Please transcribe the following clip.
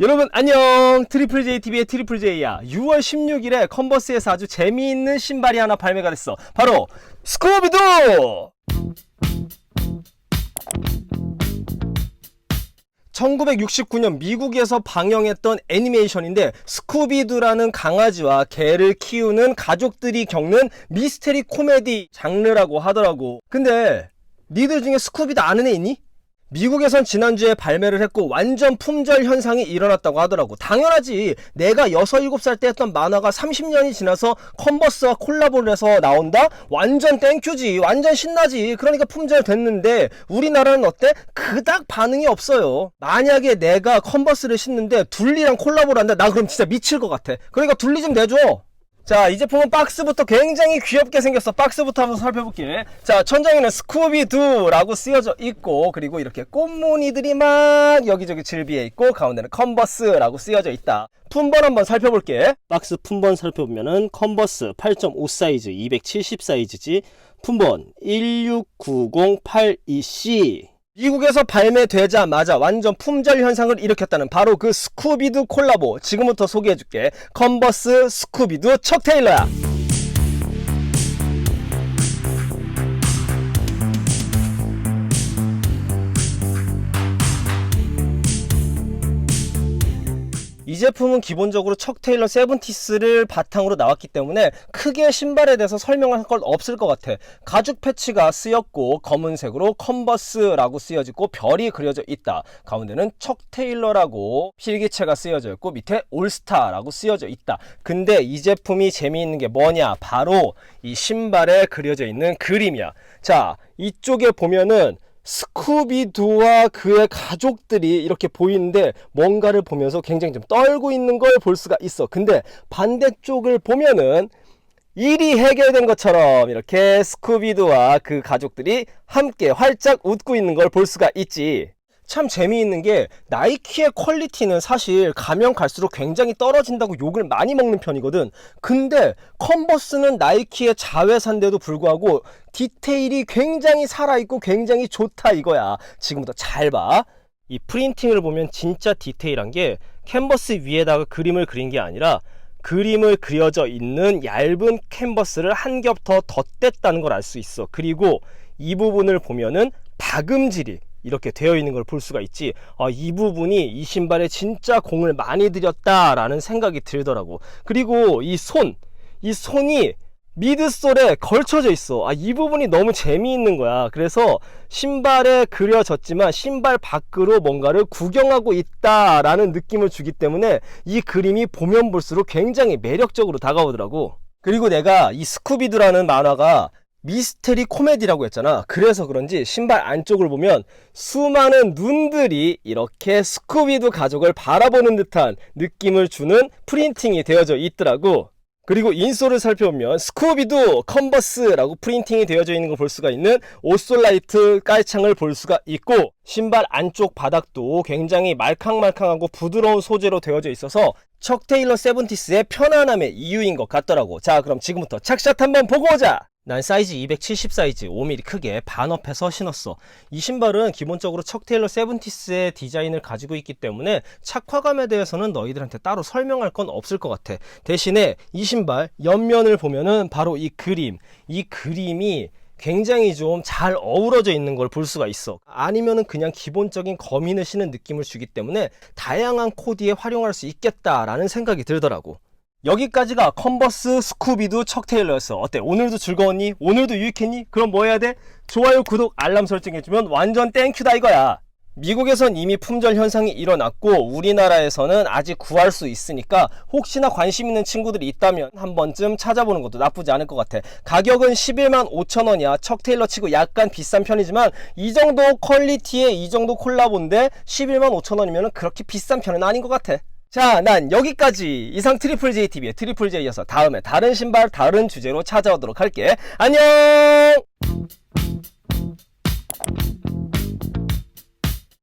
여러분 안녕 트리플 J TV의 트리플 J야 6월 16일에 컨버스에서 아주 재미있는 신발이 하나 발매가 됐어 바로 스쿠비두 1969년 미국에서 방영했던 애니메이션인데 스쿠비두라는 강아지와 개를 키우는 가족들이 겪는 미스테리 코미디 장르라고 하더라고. 근데 니들 중에 스쿠비두 아는 애 있니? 미국에선 지난주에 발매를 했고 완전 품절 현상이 일어났다고 하더라고. 당연하지. 내가 6, 7살 때 했던 만화가 30년이 지나서 컨버스와 콜라보를 해서 나온다? 완전 땡큐지. 완전 신나지. 그러니까 품절 됐는데 우리나라는 어때? 그닥 반응이 없어요. 만약에 내가 컨버스를 신는데 둘리랑 콜라보를 한다? 나 그럼 진짜 미칠 것 같아. 그러니까 둘리 좀 내줘. 자, 이 제품은 박스부터 굉장히 귀엽게 생겼어. 박스부터 한번 살펴볼게. 자, 천장에는 스쿠비두라고 쓰여져 있고, 그리고 이렇게 꽃무늬들이 막 여기저기 질비해 있고, 가운데는 컨버스라고 쓰여져 있다. 품번 한번 살펴볼게. 박스 품번 살펴보면은 컨버스 8.5 사이즈, 270 사이즈지. 품번 16908EC. 미국에서 발매되자마자 완전 품절 현상을 일으켰다는 바로 그 스쿠비두 콜라보. 지금부터 소개해줄게. 컨버스 스쿠비두 척 테일러야 이 제품은 기본적으로 척 테일러 세븐티스를 바탕으로 나왔기 때문에 크게 신발에 대해서 설명할 건 없을 것 같아. 가죽 패치가 쓰였고 검은색으로 컨버스라고 쓰여지고 별이 그려져 있다. 가운데는 척 테일러라고 필기체가 쓰여져 있고 밑에 올스타라고 쓰여져 있다. 근데 이 제품이 재미있는 게 뭐냐? 바로 이 신발에 그려져 있는 그림이야. 자, 이쪽에 보면은 스쿠비두와 그의 가족들이 이렇게 보이는데 뭔가를 보면서 굉장히 좀 떨고 있는 걸 볼 수가 있어. 근데 반대쪽을 보면은 일이 해결된 것처럼 이렇게 스쿠비두와 그 가족들이 함께 활짝 웃고 있는 걸 볼 수가 있지. 참 재미있는 게 나이키의 퀄리티는 사실 가면 갈수록 굉장히 떨어진다고 욕을 많이 먹는 편이거든. 근데 컨버스는 나이키의 자회사인데도 불구하고 디테일이 굉장히 살아있고 굉장히 좋다 이거야. 지금부터 잘 봐. 이 프린팅을 보면 진짜 디테일한 게 캔버스 위에다가 그림을 그린 게 아니라 그림을 그려져 있는 얇은 캔버스를 한 겹 더 덧댔다는 걸 알 수 있어. 그리고 이 부분을 보면은 박음질이 이렇게 되어 있는 걸 볼 수가 있지. 아, 이 부분이 이 신발에 진짜 공을 많이 들였다라는 생각이 들더라고. 그리고 이 손, 이 손이 미드솔에 걸쳐져 있어. 아, 이 부분이 너무 재미있는 거야. 그래서 신발에 그려졌지만 신발 밖으로 뭔가를 구경하고 있다라는 느낌을 주기 때문에 이 그림이 보면 볼수록 굉장히 매력적으로 다가오더라고. 그리고 내가 이 스쿠비드라는 만화가 미스테리 코미디라고 했잖아. 그래서 그런지 신발 안쪽을 보면 수많은 눈들이 이렇게 스쿠비두 가족을 바라보는 듯한 느낌을 주는 프린팅이 되어져 있더라고. 그리고 인솔을 살펴보면 스쿠비두 컨버스라고 프린팅이 되어져 있는 걸 볼 수가 있는 오솔라이트 깔창을 볼 수가 있고 신발 안쪽 바닥도 굉장히 말캉말캉하고 부드러운 소재로 되어져 있어서 척 테일러 세븐티스의 편안함의 이유인 것 같더라고 자 그럼 지금부터 착샷 한번 보고 오자 난 사이즈 270 사이즈 5mm 크게 반업해서 신었어. 이 신발은 기본적으로 척 테일러 세븐티스의 디자인을 가지고 있기 때문에 착화감에 대해서는 너희들한테 따로 설명할 건 없을 것 같아. 대신에 이 신발 옆면을 보면은 바로 이 그림, 이 그림이 굉장히 좀 잘 어우러져 있는 걸 볼 수가 있어. 아니면은 그냥 기본적인 거민을 신은 느낌을 주기 때문에 다양한 코디에 활용할 수 있겠다라는 생각이 들더라고. 여기까지가 컨버스 스쿠비두 척 테일러였어. 어때? 오늘도 즐거웠니? 오늘도 유익했니? 그럼 뭐 해야 돼? 좋아요, 구독, 알람 설정해주면 완전 땡큐다 이거야. 미국에선 이미 품절 현상이 일어났고 우리나라에서는 아직 구할 수 있으니까 혹시나 관심 있는 친구들이 있다면 한 번쯤 찾아보는 것도 나쁘지 않을 것 같아. 가격은 11만 5천 원이야. 척 테일러 치고 약간 비싼 편이지만 이 정도 퀄리티의 이 정도 콜라보인데 11만 5천 원이면 그렇게 비싼 편은 아닌 것 같아. 자, 난 여기까지 이상 트리플 J TV의 트리플 J여서 다음에 다른 신발 다른 주제로 찾아오도록 할게. 안녕!